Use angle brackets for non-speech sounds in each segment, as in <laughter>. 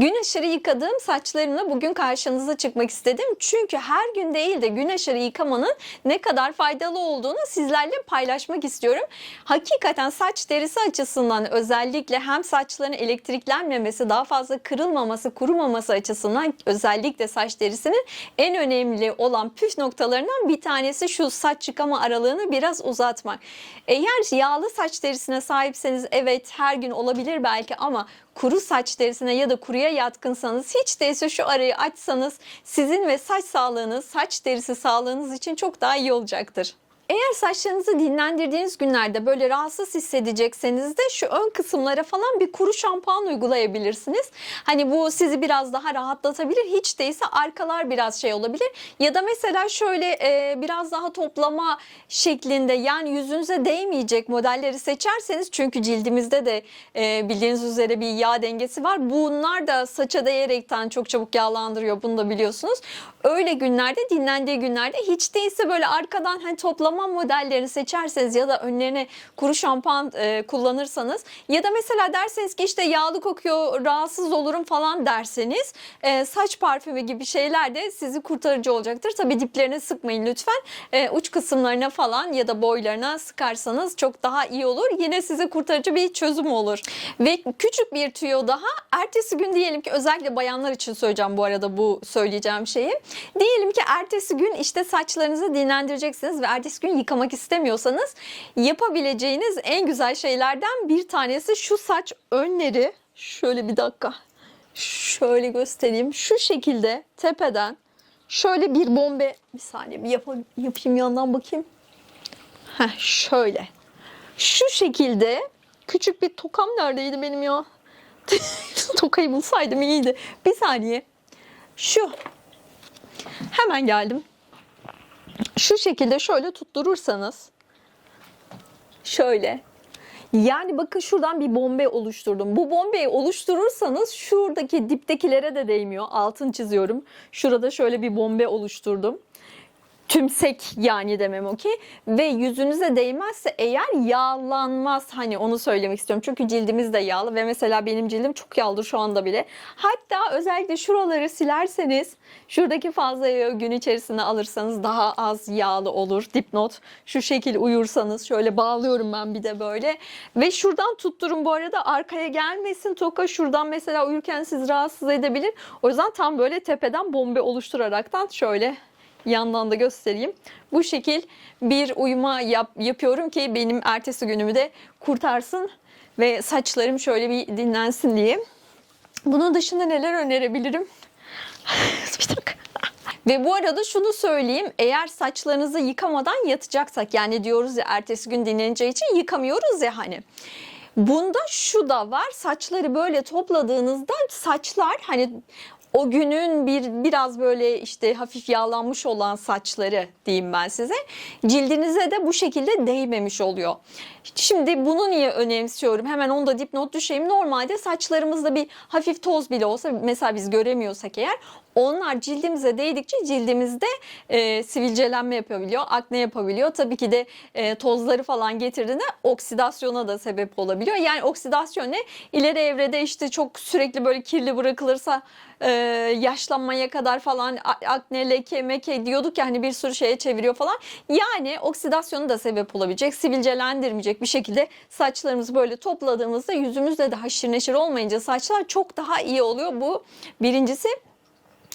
Gün aşırı yıkadığım saçlarımla bugün karşınıza çıkmak istedim. Çünkü her gün değil de gün aşırı yıkamanın ne kadar faydalı olduğunu sizlerle paylaşmak istiyorum. Hakikaten saç derisi açısından özellikle hem saçların elektriklenmemesi, daha fazla kırılmaması, kurumaması açısından özellikle saç derisinin en önemli olan püf noktalarından bir tanesi şu saç yıkama aralığını biraz uzatmak. Eğer yağlı saç derisine sahipseniz evet her gün olabilir belki ama kuru saç derisine ya da kuruya yatkınsanız hiç değilse şu arayı açsanız sizin ve saç sağlığınız, saç derisi sağlığınız için çok daha iyi olacaktır. Eğer saçlarınızı dinlendirdiğiniz günlerde böyle rahatsız hissedecekseniz de şu ön kısımlara falan bir kuru şampuan uygulayabilirsiniz. Hani bu sizi biraz daha rahatlatabilir. Hiç değilse arkalar biraz şey olabilir. Ya da mesela şöyle e, biraz daha toplama şeklinde yani yüzünüze değmeyecek modelleri seçerseniz çünkü cildimizde de e, bildiğiniz üzere bir yağ dengesi var. Bunlar da saça değerekten çok çabuk yağlandırıyor. Bunu da biliyorsunuz. Öyle günlerde dinlendiği günlerde hiç değilse böyle arkadan hani toplama modellerini seçerseniz ya da önlerine kuru şampuan e, kullanırsanız ya da mesela derseniz ki işte yağlı kokuyor rahatsız olurum falan derseniz e, saç parfümü gibi şeyler de sizi kurtarıcı olacaktır. Tabi diplerine sıkmayın lütfen. E, uç kısımlarına falan ya da boylarına sıkarsanız çok daha iyi olur. Yine size kurtarıcı bir çözüm olur. Ve küçük bir tüyo daha ertesi gün diyelim ki özellikle bayanlar için söyleyeceğim bu arada bu söyleyeceğim şeyi. Diyelim ki ertesi gün işte saçlarınızı dinlendireceksiniz ve ertesi gün yıkamak istemiyorsanız yapabileceğiniz en güzel şeylerden bir tanesi şu saç önleri. Şöyle bir dakika. Şöyle göstereyim. Şu şekilde tepeden şöyle bir bombe bir saniye bir yapayım, yapayım yandan bakayım. Heh, şöyle. Şu şekilde küçük bir tokam neredeydi benim ya? <laughs> Tokayı bulsaydım iyiydi. Bir saniye. Şu. Hemen geldim. Şu şekilde şöyle tutturursanız şöyle yani bakın şuradan bir bombe oluşturdum. Bu bombeyi oluşturursanız şuradaki diptekilere de değmiyor. Altın çiziyorum. Şurada şöyle bir bombe oluşturdum tümsek yani demem o ki. Ve yüzünüze değmezse eğer yağlanmaz. Hani onu söylemek istiyorum. Çünkü cildimiz de yağlı ve mesela benim cildim çok yağlı şu anda bile. Hatta özellikle şuraları silerseniz şuradaki fazla yağı gün içerisinde alırsanız daha az yağlı olur. Dipnot. Şu şekil uyursanız şöyle bağlıyorum ben bir de böyle. Ve şuradan tutturun bu arada. Arkaya gelmesin toka. Şuradan mesela uyurken siz rahatsız edebilir. O yüzden tam böyle tepeden bombe oluşturaraktan şöyle yandan da göstereyim. Bu şekil bir uyuma yap, yapıyorum ki benim ertesi günümü de kurtarsın ve saçlarım şöyle bir dinlensin diye. Bunun dışında neler önerebilirim? <laughs> bir dakika. Ve bu arada şunu söyleyeyim. Eğer saçlarınızı yıkamadan yatacaksak yani diyoruz ya ertesi gün dinleneceği için yıkamıyoruz ya hani. Bunda şu da var. Saçları böyle topladığınızda saçlar hani o günün bir biraz böyle işte hafif yağlanmış olan saçları diyeyim ben size. Cildinize de bu şekilde değmemiş oluyor. Şimdi bunu niye önemsiyorum? Hemen onu da dipnot düşeyim. Normalde saçlarımızda bir hafif toz bile olsa mesela biz göremiyorsak eğer onlar cildimize değdikçe cildimizde e, sivilcelenme yapabiliyor, akne yapabiliyor. Tabii ki de e, tozları falan getirdiğinde oksidasyona da sebep olabiliyor. Yani oksidasyon ne? İleri evrede işte çok sürekli böyle kirli bırakılırsa e, yaşlanmaya kadar falan akne, leke, meke diyorduk ya hani bir sürü şeye çeviriyor falan. Yani oksidasyonu da sebep olabilecek, sivilcelendirmeyecek bir şekilde saçlarımızı böyle topladığımızda yüzümüzde de haşır neşir olmayınca saçlar çok daha iyi oluyor. Bu birincisi.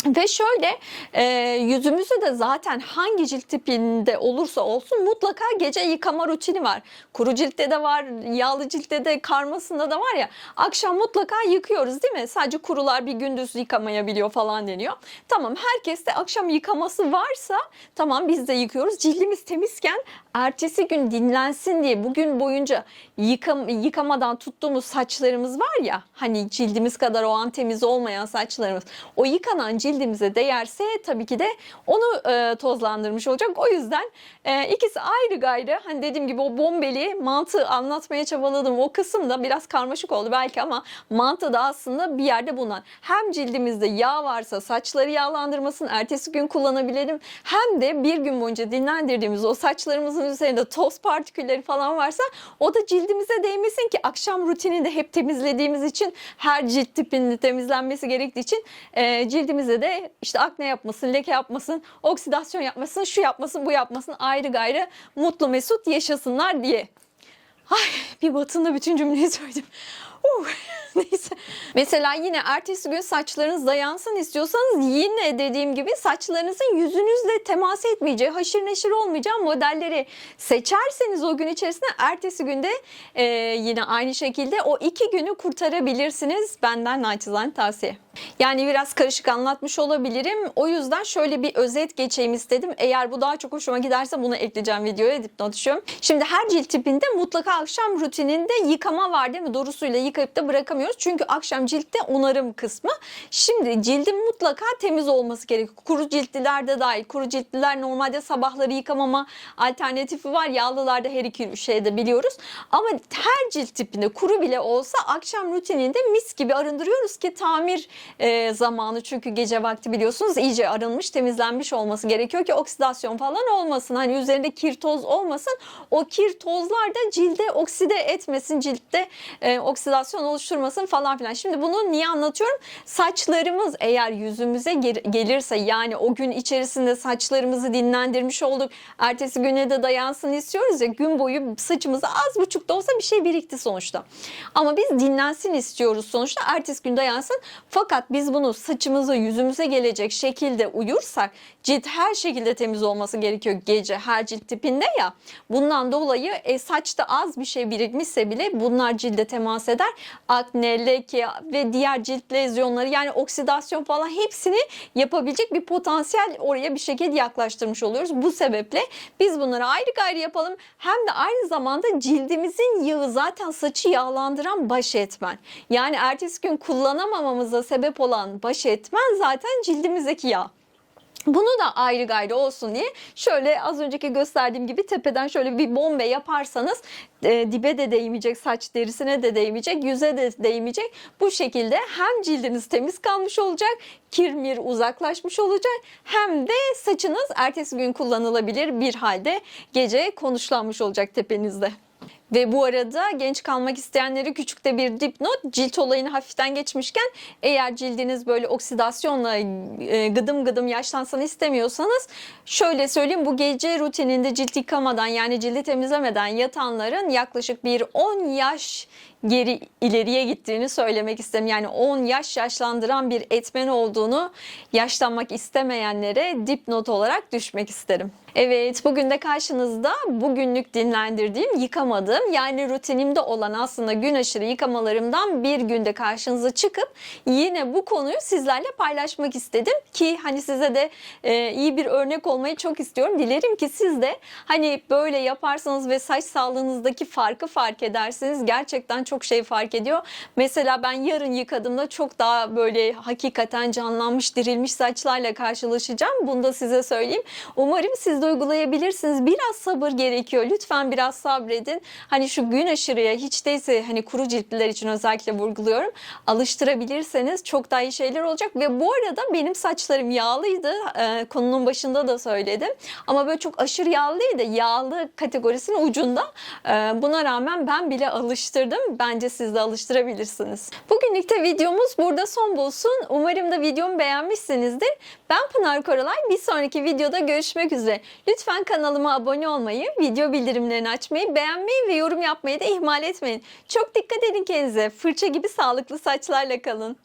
Ve şöyle e, yüzümüzü de zaten hangi cilt tipinde olursa olsun mutlaka gece yıkama rutini var. Kuru ciltte de var, yağlı ciltte de, karmasında da var ya. Akşam mutlaka yıkıyoruz değil mi? Sadece kurular bir gündüz yıkamayabiliyor falan deniyor. Tamam herkes de akşam yıkaması varsa tamam biz de yıkıyoruz. Cildimiz temizken ertesi gün dinlensin diye bugün boyunca yıkam, yıkamadan tuttuğumuz saçlarımız var ya hani cildimiz kadar o an temiz olmayan saçlarımız. O yıkanan cilt cildimize değerse tabii ki de onu e, tozlandırmış olacak. O yüzden e, ikisi ayrı gayrı. Hani dediğim gibi o bombeli mantığı anlatmaya çabaladım. O kısım da biraz karmaşık oldu belki ama mantığı da aslında bir yerde bulunan. Hem cildimizde yağ varsa saçları yağlandırmasın, ertesi gün kullanabilelim. Hem de bir gün boyunca dinlendirdiğimiz o saçlarımızın üzerinde toz partikülleri falan varsa o da cildimize değmesin ki akşam rutininde hep temizlediğimiz için her cilt tipinin temizlenmesi gerektiği için e, cildimize de işte akne yapmasın, leke yapmasın, oksidasyon yapmasın, şu yapmasın, bu yapmasın ayrı gayrı mutlu mesut yaşasınlar diye. Ay bir batında bütün cümleyi <laughs> söyledim. <laughs> Neyse. Mesela yine ertesi gün saçlarınız dayansın istiyorsanız yine dediğim gibi saçlarınızın yüzünüzle temas etmeyeceği, haşır neşir olmayacağı modelleri seçerseniz o gün içerisinde ertesi günde e, yine aynı şekilde o iki günü kurtarabilirsiniz. Benden naçizane tavsiye. Yani biraz karışık anlatmış olabilirim. O yüzden şöyle bir özet geçeyim istedim. Eğer bu daha çok hoşuma giderse bunu ekleyeceğim videoya dipnot düşüyorum. Şimdi her cilt tipinde mutlaka akşam rutininde yıkama var değil mi? Doğru suyla yıkayıp da bırakamıyoruz. Çünkü akşam ciltte onarım kısmı. Şimdi cildin mutlaka temiz olması gerekiyor. Kuru ciltliler de dahil. Kuru ciltliler normalde sabahları yıkamama alternatifi var. Yağlılarda her iki şeyde biliyoruz. Ama her cilt tipinde kuru bile olsa akşam rutininde mis gibi arındırıyoruz ki tamir e, zamanı çünkü gece vakti biliyorsunuz iyice arınmış, temizlenmiş olması gerekiyor ki oksidasyon falan olmasın. Hani üzerinde kir toz olmasın. O kir tozlar da cilde okside etmesin, ciltte e, oksidasyon oluşturmasın falan filan. Şimdi bunu niye anlatıyorum? Saçlarımız eğer yüzümüze gel- gelirse yani o gün içerisinde saçlarımızı dinlendirmiş olduk. Ertesi güne de dayansın istiyoruz ya gün boyu saçımıza az buçuk da olsa bir şey birikti sonuçta. Ama biz dinlensin istiyoruz sonuçta. Ertesi gün dayansın. Fakat biz bunu saçımıza yüzümüze gelecek şekilde uyursak cilt her şekilde temiz olması gerekiyor gece her cilt tipinde ya. Bundan dolayı e, saçta az bir şey birikmişse bile bunlar cilde temas eder. Akne, leke ve diğer cilt lezyonları yani oksidasyon falan hepsini yapabilecek bir potansiyel oraya bir şekilde yaklaştırmış oluyoruz. Bu sebeple biz bunları ayrı gayrı yapalım. Hem de aynı zamanda cildimizin yağı zaten saçı yağlandıran baş etmen. Yani ertesi gün kullanamamamıza sebep olan baş etmen zaten cildimizdeki yağ. Bunu da ayrı gayrı olsun diye şöyle az önceki gösterdiğim gibi tepeden şöyle bir bombe yaparsanız e, dibe de değmeyecek, saç derisine de değmeyecek, yüze de değmeyecek. Bu şekilde hem cildiniz temiz kalmış olacak, kirmir uzaklaşmış olacak hem de saçınız ertesi gün kullanılabilir bir halde gece konuşlanmış olacak tepenizde. Ve bu arada genç kalmak isteyenlere küçük de bir dipnot. Cilt olayını hafiften geçmişken eğer cildiniz böyle oksidasyonla e, gıdım gıdım yaşlansın istemiyorsanız şöyle söyleyeyim bu gece rutininde cilt yıkamadan yani cildi temizlemeden yatanların yaklaşık bir 10 yaş geri ileriye gittiğini söylemek isterim. Yani 10 yaş yaşlandıran bir etmen olduğunu yaşlanmak istemeyenlere dipnot olarak düşmek isterim. Evet bugün de karşınızda bugünlük dinlendirdiğim yıkamadığım yani rutinimde olan aslında gün aşırı yıkamalarımdan bir günde karşınıza çıkıp yine bu konuyu sizlerle paylaşmak istedim ki hani size de e, iyi bir örnek olmayı çok istiyorum. Dilerim ki siz de hani böyle yaparsanız ve saç sağlığınızdaki farkı fark edersiniz. Gerçekten çok şey fark ediyor. Mesela ben yarın yıkadığımda çok daha böyle hakikaten canlanmış, dirilmiş saçlarla karşılaşacağım. Bunu da size söyleyeyim. Umarım siz de uygulayabilirsiniz. Biraz sabır gerekiyor. Lütfen biraz sabredin. Hani şu gün aşırıya hiç değilse hani kuru ciltliler için özellikle vurguluyorum. Alıştırabilirseniz çok daha iyi şeyler olacak ve bu arada benim saçlarım yağlıydı. Ee, konunun başında da söyledim. Ama böyle çok aşırı yağlı değil de yağlı kategorisinin ucunda. Ee, buna rağmen ben bile alıştırdım. Bence siz de alıştırabilirsiniz. Bugünlük de videomuz burada son bulsun. Umarım da videomu beğenmişsinizdir. Ben Pınar Koralay. Bir sonraki videoda görüşmek üzere. Lütfen kanalıma abone olmayı, video bildirimlerini açmayı, beğenmeyi ve yorum yapmayı da ihmal etmeyin. Çok dikkat edin kendinize. Fırça gibi sağlıklı saçlarla kalın.